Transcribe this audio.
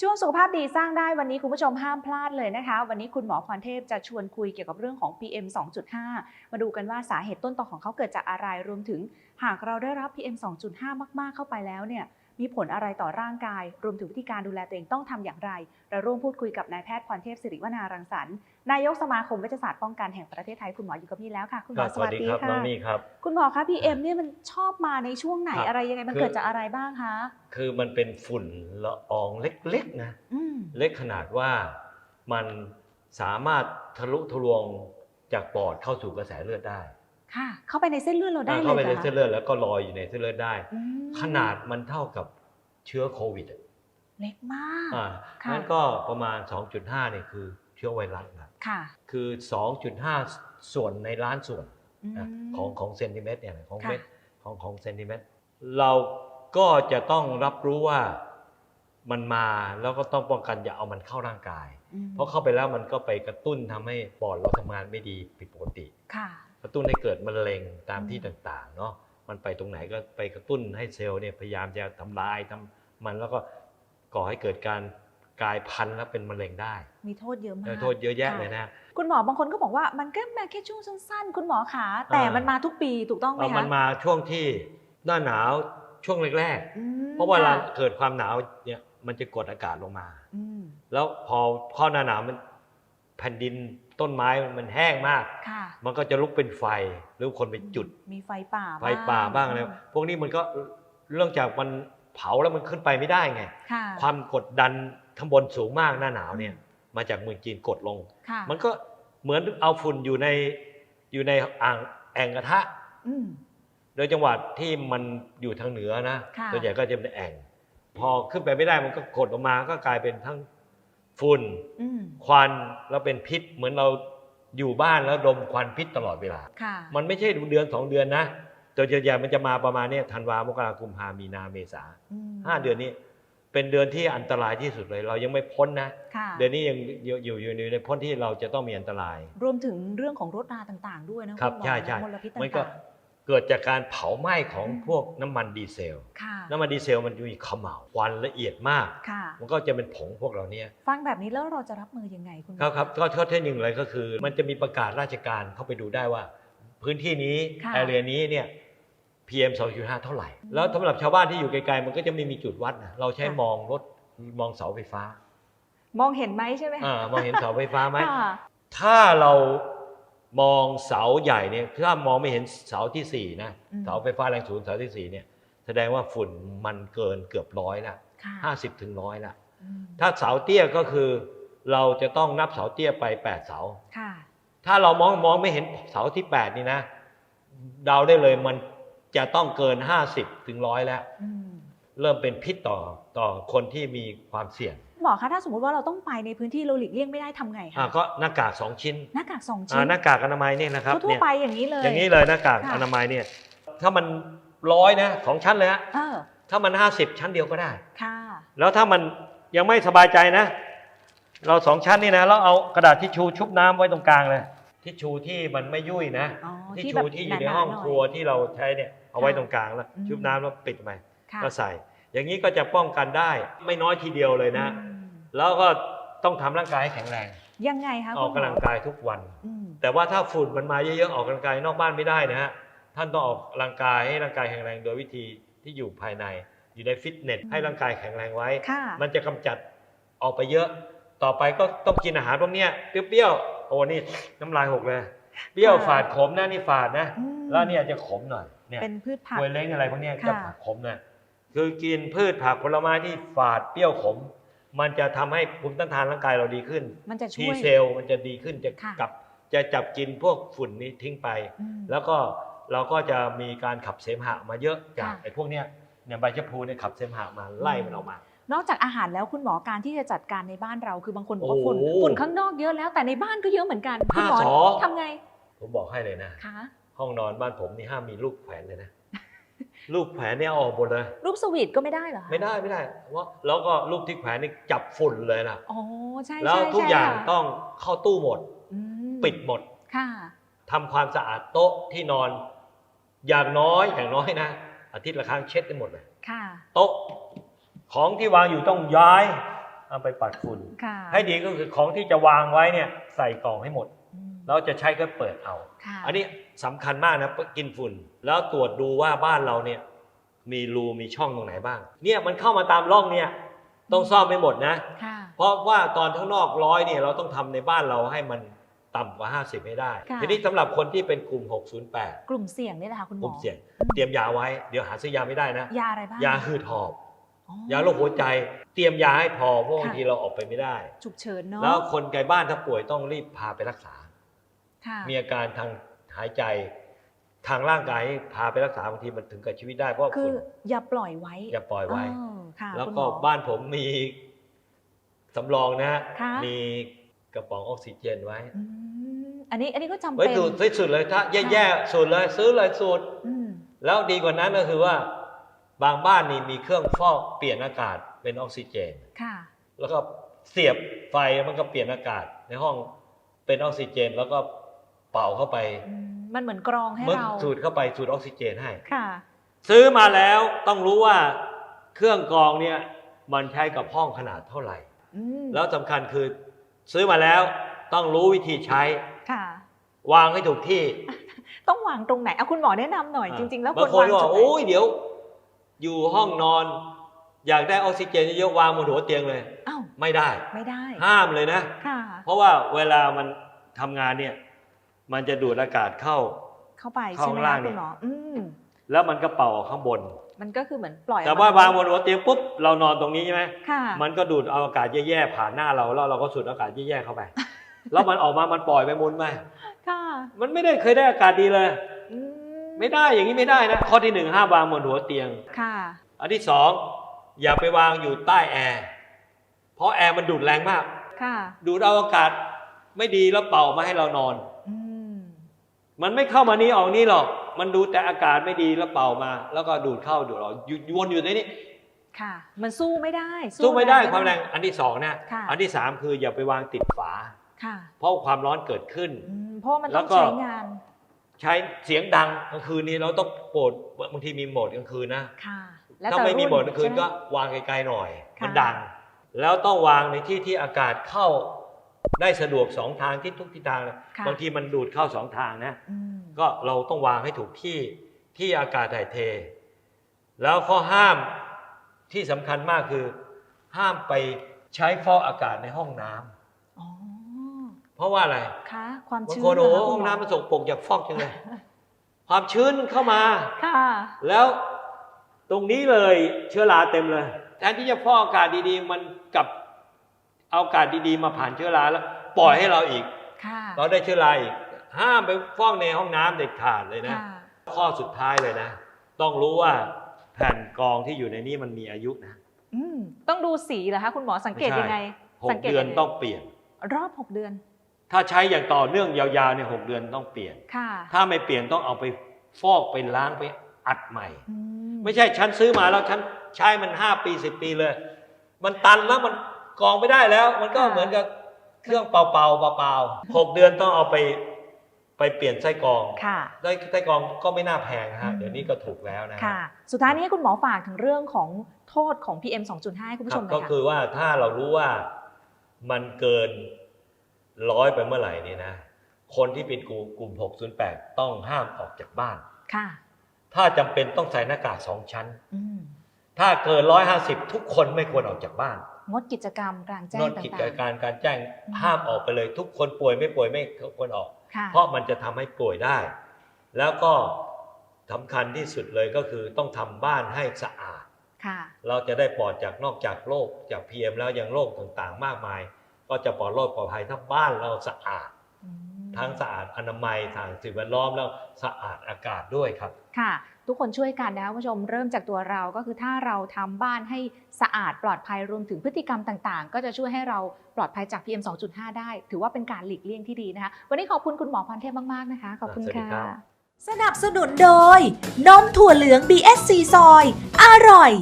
ช่วงสุขภาพดีสร้างได้วันนี้คุณผู้ชมห้ามพลาดเลยนะคะ วันนี้คุณหมอพรเทพจะชวนคุยเกี่ยวกับเรื่องของ PM 2.5 มาดูกันว่าสาเหตุต้นตอของเขาเกิดจากอะไรรวมถึง หากเราได้รับ PM 2.5 มากๆเข้าไปแล้วเนี่ย มีผลอะไรต่อร่างกาย รวมถึงวิธีการดูแลตัวเองต้องทำอย่างไร เราร่วมพูดคุยกับนายแพทย์พรเทพสิริวนารังสรรค์นายกสมาคมเวชศาสตร์ป้องกันแห่งประเทศไทยคุณหมออยู่กับพี่แล้วค่ะ คุณหมอสวัสดีครับค่ะน้องนี่ครับคุณหมอคะ PM เนี่ยมันชอบมาในช่วงไหนครับอะไรยังไงมันคือเกิดจากอะไรบ้างคะคือมันเป็นฝุ่นละอองเล็กๆนะอืมเล็กขนาดว่ามันสามารถทะลุทะลวงจากปอดเข้าสู่กระแสเลือดได้ ค่ะ เข้าไปในเส้นเลือดเราได้อ่าเลยเข้าไปในหรอคะเส้นเลือดแล้วก็ลอยอยู่ในเส้นเลือดได้อืมขนาดมันเท่ากับเชื้อโควิดอะเล็กมากอ่าค่ะนั้นก็ประมาณ 2.5เนี่ยคือเชื้อไวรัสนะค่ะ คือ 2.5 ส่วนในล้านส่วนมนะของของเซนติเมตรเนี่ยนะของค่ะเมตรของของเซนติเมตรเราก็จะต้องรับรู้ว่ามันมาแล้วก็ต้องป้องกันอย่าเอามันเข้าร่างกายอืมเพราะเข้าไปแล้วมันก็ไปกระตุ้นทำให้ปอดเราทำงานไม่ดีผิดปกติค่ะก ระตุ้นให้เกิดมะเร็งตามอืมที่ต่างๆเนาะมันไปตรงไหนก็ไปกระตุ้นให้เซลล์เนี่ยพยายามจะทำลายทำมันแล้วก็ก่อให้เกิดการกลายพันธุ์แล้วเป็นมะเร็งได้ มีโทษเยอะมาก โทษเยอะแยะค่เลยนะ คุณหมอบางคนก็บอกว่ามันก็มาแค่ช่วงสั้นๆ คุณหมอขาแต่อ่ามัมันมาทุกปีถูกต้องไหมเอาคะ มันมาช่วงที่หน้าหนาวช่วงแรกอืมๆเพราะว่าเวลาค่ะเกิดความหนาวเนี่ยมันจะกดอากาศลงมาอืมแล้วพอเข้าหน้าหนาวมัน แผ่นดินต้นไม้มันแห้งมาก ค่ะ มันก็จะลุกเป็นไฟหรือคนไปจุด มีไฟป่าไฟป่าบ้างอะไรพวกนี้มันก็เรื่องจากมันเผาแล้วมันขึ้นไปไม่ได้ไง ค่ะความกดดันข้างบนสูงมากหน้าหนาวเนี่ย มาจากเมืองจีนกดลง ค่ะมันก็เหมือนเอาฝุ่นอยู่ในอยู่ในอ่างแอ่งกระทะ อืม โดยจังหวัดที่มันอยู่ทางเหนือนะค่ะ ส่วนใหญ่ก็จะเป็นแอ่ง พอขึ้นไปไม่ได้มันก็กดออกมาก็กลายเป็นทั้ง ฝุ่นอืมควันแล้วเป็นพิษ เหมือนเราอยู่บ้านแล้วดมควันพิษตลอดเวลาค่ะมันไม่ใช่เดือนสองเดือนนะแต่ส่วนใหญ่มันจะมาประมาณเนี้ธันวามกราคมกุมภามีนาเมษาอืมห้าเดือนนี้ เป็นเดือนที่อันตรายที่สุดเลย เรายังไม่พ้นนะค่ะเดือนนี้ยังอยู่อยู่อยู่ในพ้นที่เราจะต้องมีอันตราย รวมถึงเรื่องของรถราต่าง ๆ ด้วยนะครับณหมอใช่ใช่มลพิษมันก็ต่าง เกิดจากการเผาไหม้ของอืมพวกน้ำมันดีเซลๆค่ะน้ำมันดีเซลมันจะมีเขม่าวควันละเอียดมากค่ะมันก็จะเป็นผงพวกเราเนี่ยฟังแบบนี้แล้วเราจะรับมือยังไงคุณหมอครับครับก็ข้อเท็จจริงเลยก็คือ มันจะมีประกาศราชการเข้าไปดูได้ว่า พื้นที่นี้ค่ะแอเรียนี้เนี่ย PM 2.5เท่าไหร่ แล้วสำหรับชาวบ้านที่อยู่ไกลๆมันก็จะไม่มีจุดวัดนะเราใช้มองรถมองเสาไฟฟ้า มองเห็นไหมใช่ไหมอ่ามองเห็นเสาไฟฟ้าไหมค่ะถ้าเรา มองเสาใหญ่เนี่ยถ้ามองไม่เห็นเสาที่สี่นะอืมเสาไฟฟ้าแรงสูงเสาที่สี่เนี่ย แสดงว่าฝุ่นมันเกินเกือบร้อยละค่ะห้าสิบถึงร้อยละอืมถ้าเสาเตี้ยก็คือเราจะต้องนับเสาเตี้ยไปแปดเสาค่ะถ้าเรามองมองไม่เห็นเสาที่แปดนี่นะเดาได้เลยมันจะต้องเกินห้าสิบถึงร้อยแล้วอืมเริ่มเป็นพิษต่อต่อคนที่มีความเสี่ยง หมอคะถ้าสมมติว่าเราต้องไปในพื้นที่เราหลีกเลี่ยงไม่ได้ทำไงอะคะก็หน้ากากสองชิ้น หน้ากากสองอ่าชิ้นหน้ากากอนามัยเนี่ยนะครับทั่วเนี่ยๆไปอย่างนี้เลย อย่างนี้เลยหน้ากากค่ะอนามัยเนี่ยถ้ามันร้อยนะสองชั้นเลยฮะเออถ้ามันห้าสิบชั้นเดียวก็ได้ค่ะ แล้วถ้ามันยังไม่สบายใจนะ เราสองชั้นนี่นะเราเอากระดาษทิชชูชุบน้ำไว้ตรงกลางเลยทิชชูที่มันไม่ยุ่ยนะอ๋อทิชที่ชูแบบที่อยู่ในนาๆห้องหน่ยครัวที่เราใช้เนี่ยเอาไว้ตรงกลางแล้วอืมชุบน้ำแล้วปิดไปค่ะก็ใส่ อย่างนี้ก็จะป้องกันได้ไม่น้อยทีเดียวเลยนะอืมแล้วก็ต้องทำร่างกายให้แข็งแรง ยังไงคะออกคุณหมกำลังกายทุกวันอืมแต่ว่าถ้าฝุ่นมันมาเยอะๆออกกำลังกายนอกบ้านไม่ได้นะฮะท่านต้องออกกำลังกายให้ร่างกายแข็งแรงโดยวิธีที่อยู่ภายใน อยู่ในฟิตเนสให้ร่างกายแข็งแรงไว้ค่ะมันจะกำจัดออกไปเยอะ ต่อไปก็ต้องกินอาหารพวกเนี้ยเปรี้ยวๆโอ้นี่น้ำลายหกเลยเปรี้ยวค่ะฝาดขมนะนี่ฝาดนะอืมแล้วเนี่ยจะขมหน่อยเนี่ยเป็นพืชผักกล้วยเล้งอะไรพวกเนี้ยค่ะจะฝาดขมนะ คือกินพืชผักผลไม้ที่ฝาดเปรี้ยวขม มันจะทำให้ภูมิต้านทานร่างกายเราดีขึ้นมันจะทีช่วย เซลล์มันจะดีขึ้นจะค่ะกลับจะจับกินพวกฝุ่นนี้ทิ้งไป อืมแล้วก็เราก็จะมีการขับเสมหะมาเยอะจากค่ะ ไอ้พวกเนี้ยเนี่ยใบชะพูเนี่ยขับเสมหะมาไล่มันออกมา นอกจากอาหารแล้วคุณหมอการที่จะจัดการในบ้านเราคือบางคนบอกว่าโอ้โหฝุ่นฝุ่นข้างนอกเยอะแล้วแต่ในบ้านก็เยอะเหมือนกันคุณหมอห้าสอ ทำไงผมบอกให้เลยนะ คะห้องนอนบ้านผมนี่ห้ามมีลูกแขวนเลยนะ ลูกแขวนเนี่ยเอาออกหมดเลย รูปสวีทก็ไม่ได้เหรอคะไม่ได้ไม่ได้ว่าแล้วก็ลูกที่แขวนนี่จับฝุ่นเลยนะอ๋อใช่แล้วใช่ทุกใช่อย่างค่ะต้องเข้าตู้หมด อืมปิดหมดค่ะ ทำความสะอาดโต๊ะที่นอน อย่างน้อยอย่างน้อยนะ อาทิตย์ละครั้งเช็ดให้หมดเลย ค่ะ โต๊ะของที่วางอยู่ต้องย้ายเอาไปปัดฝุ่น ค่ะให้ดีก็คือของที่จะวางไว้เนี่ยใส่กล่องให้หมด อืมเราจะใช้ก็เปิดเอา ค่ะอันนี้ สำคัญมากนะกินฝุ่น แล้วตรวจดูว่าบ้านเราเนี่ยมีรูมีช่องตรงไหนบ้าง เนี่ยมันเข้ามาตามร่องเนี่ยต้องซ่อมไม่หมดนะค่ะเพราะว่าตอนข้างนอกร้อยเนี่ยเราต้องทำในบ้านเราให้มันต่ำกว่า 50 ให้ได้ค่ะทีนี้สำหรับคนที่เป็นกลุ่ม 608 กลุ่มเสี่ยงนี่แหละค่ะคุณหมกอลุ่มเสี่ยง เตรียมยาไว้เดี๋ยวหาซื้อยาไม่ได้นะ ยาอะไรบ้าง ยาหืดหอบอ๋อยาโรคหัวใจ เตรียมยาให้พอเพราะค่ะบางทีเราออกไปไม่ได้ ฉุกเฉินเนาะ แล้วคนไกลบ้านถ้าป่วยต้องรีบพาไปรักษาค่ะมีอาการทาง หายใจ ทางร่างกายพาไปรักษาบางทีมันถึงกับชีวิตได้เพราะคือฝุ่นอย่าปล่อยไว้อย่าปล่อยไว้เออค่ะแล้วคุณหก็มอ บ้านผมมีสำรองนะฮะค่ะ มีกระป๋องออกซิเจนไว้ อืมอันนี้อันนี้ก็จำไว้เป็น สูตรที่สุดเลยถ้าแย่ๆสูตรเลยซื้อเลยสูตร อืมแล้วดีกว่านั้นก็คือว่า บางบ้านนี่มีเครื่องฟอกเปลี่ยนอากาศเป็นออกซิเจน ค่ะ แล้วก็เสียบไฟมันก็เปลี่ยนอากาศในห้องเป็นออกซิเจน แล้วก็เป่าเข้าไปอืม มันเหมือนกรองให้เมื่อเราสูดเข้าไปสูดออกซิเจนให้ ค่ะ ซื้อมาแล้วต้องรู้ว่าเครื่องกรองเนี่ยมันใช้กับห้องขนาดเท่าไหร่ อืมแล้วสำคัญคือซื้อมาแล้วต้องรู้วิธีใช้ ค่ะ วางให้ถูกที่ต้องวางตรงไหนเอาคุณหมอแนะนำหน่อยจริง ๆ แล้วบางคนก็จุว่าดไหนโอ้ยเดี๋ยว อยู่ห้องนอน อยากได้ออกซิเจนเยอะๆวางบนหัวเตียงเลย อ้าวไม่ได้ ไม่ได้ห้ามเลยนะ ค่ะ เพราะว่าเวลามันทำงานเนี่ย มันจะดูดอากาศเข้า เข้าไปเข้าใช่ไหมข้างล่าคะงเนี่คุยณหมออืมแล้วมันก็เป่าออกข้างบน มันก็คือเหมือนปล่อย แต่ออกมว่าวางบนหัวเตียงปุ๊บเรานอนตรงนี้ใช่ไหมค่ะมันก็ดูดเอาอากาศแย่ๆผ่านหน้าเราแล้วเราก็สูดอากาศแย่ๆเข้าไป แล้วมันออกมามันปล่อยไปมุนไปค่ะ มันไม่ได้เคยได้อากาศดีเลยอืไม่ได้อย่างนี้ไม่ได้นะข้อที่หนึ่งห้ามวางบนหัวเตียงค่ะ อันที่สองอย่าไปวางอยู่ใต้แอร์เพราะแอร์มันดูดแรงมาก ค่ะ ดูดเอาอากาศไม่ดีแล้วเป่ามาให้เรานอนอืม มันไม่เข้ามานี้ออกนี่หรอก มันดูแต่อากาศไม่ดีแล้วเป่ามา แล้วก็ดูดเข้าดูดออกอยู่วนอยู่ในนี้ค่ะ มันสู้ไม่ได้ สู้ไม่ได้แรงความแรงอันที่สองนะค่ะอันที่สามคืออย่าไปวางติดฝาค่ะเพราะความร้อนเกิดขึ้นอืมเพราะว่ามันแล้ต้อวงก็ใช้งาน ใช้เสียงดังกลางคืนนี้เราต้องโปรดบางทีมีโหมดกลางคืนนะค่ะแล้วถ้าแต่ไม่มีรุ่โหมดกลางคืนใช่ไหมก็วางไกลๆหน่อยค่ะมันดัง แล้วต้องวางในที่ที่อากาศเข้า ได้สะดวกสองทางที่ทุกทิศทางเลยค่ะ บางทีมันดูดเข้าสองทางนะ อืมก็เราต้องวางให้ถูกที่ที่อากาศถ่ายเท แล้วข้อห้ามที่สำคัญมากคือ ห้ามไปใช้ฟอกอากาศในห้องน้ำอ๋อเพราะว่าอะไรคะความบางชื้นคนโอ้โหเรคะห้คุองณหมน้ำมันสกปรกอยากฟอกจังเลยความชื้นเข้ามา ค่ะ แล้วตรงนี้เลยเชื้อราเต็มเลยแทนที่จะฟอกอากาศดีๆ มันกลับ เอาอากาศดีๆมาผ่านเชื้อราแล้ว ปล่อยให้เราอีก ค่ะเราได้เชื้อราอีก ห้ามไปฟอกในห้องน้ำเด็ดขาดเลยนะ ค่ะข้อสุดท้ายเลยนะ ต้องรู้ว่าแผ่นกรองที่อยู่ในนี้มันมีอายุนะ อืมต้องดูสีเหรอคะคุณหมอสังเกตไม่ใช่ ยังไง หสักงเกตเดือนยังไงต้องเปลี่ยน รอบหกเดือน ถ้าใช้อย่างต่อเนื่องยาวๆเนี่ยหกเดือนต้องเปลี่ยน ค่ะถ้าไม่เปลี่ยนต้องเอาไปฟอกไปล้างไปอัดใหม่ อืไม่ใช่ฉันซื้อมาแล้วฉันใช้มันห้าปีสิบปีเลย มันตันแล้วมัน กรองไม่ได้แล้ว มันก็เหมือนกับเครื่องเป่าๆเปล่าๆหกเดือนต้องเอาไปไปเปลี่ยนไส้กรองค่ะได้ไส้กรองก็ไม่น่าแพงนะฮะอืมเดี๋ยวนี้ก็ถูกแล้วนะฮะค่ะ สุดท้ายนี้ให้คุณหมอฝากถึงเรื่องของโทษของ PM 2.5ให้คุณผู้ชมหคน่รัอบยก็ค่ะคือว่าถ้าเรารู้ว่ามันเกินร้อยไปเมื่อไหร่นี่นะ คนที่เป็นกลุ่มกลุ่ม608 ต้องห้ามออกจากบ้าน ค่ะ ถ้าจำเป็นต้องใส่หน้ากากสองชั้นอืมถ้าเกินร้อยห้าสิบทุกคนไม่ควรออกจากบ้าน งดกิจกรรมกลางแจ้งนอกต่างกิจๆการการแจ้งอืมห้ามออกไปเลย ทุกคนป่วยไม่ป่วยไม่ควรออกค่ะเพราะมันจะทำให้ป่วยได้ แล้วก็สำคัญที่สุดเลยก็คือต้องทำบ้านให้สะอาด ค่ะ เราจะได้ปลอดจากนอกจากโรคจากพีเอมแล้วยังโรคต่างๆ มากมาย ก็จะปลอดโรคปลอดภัยถ้าบ้านเราสะอาด อืมทั้งสะอาดอนามัยทางสิ่งแวดล้อมแล้วสะอาดอากาศด้วยครับ ค่ะ ทุกคนช่วยกันนะคะคุณผู้ชมเริ่มจากตัวเราก็คือถ้าเราทำบ้านให้สะอาดปลอดภัยรวมถึงพฤติกรรมต่างๆ ก็จะช่วยให้เราปลอดภัยจาก PM 2.5 ได้ ถือว่าเป็นการหลีกเลี่ยงที่ดีนะคะ วันนี้ขอบคุณคุณหมอพรเทพมากๆนะคะขอบคุณสวัสดีค่ะครับสนับสนุนโดยนมถั่วเหลือง BSC ซอย อร่อย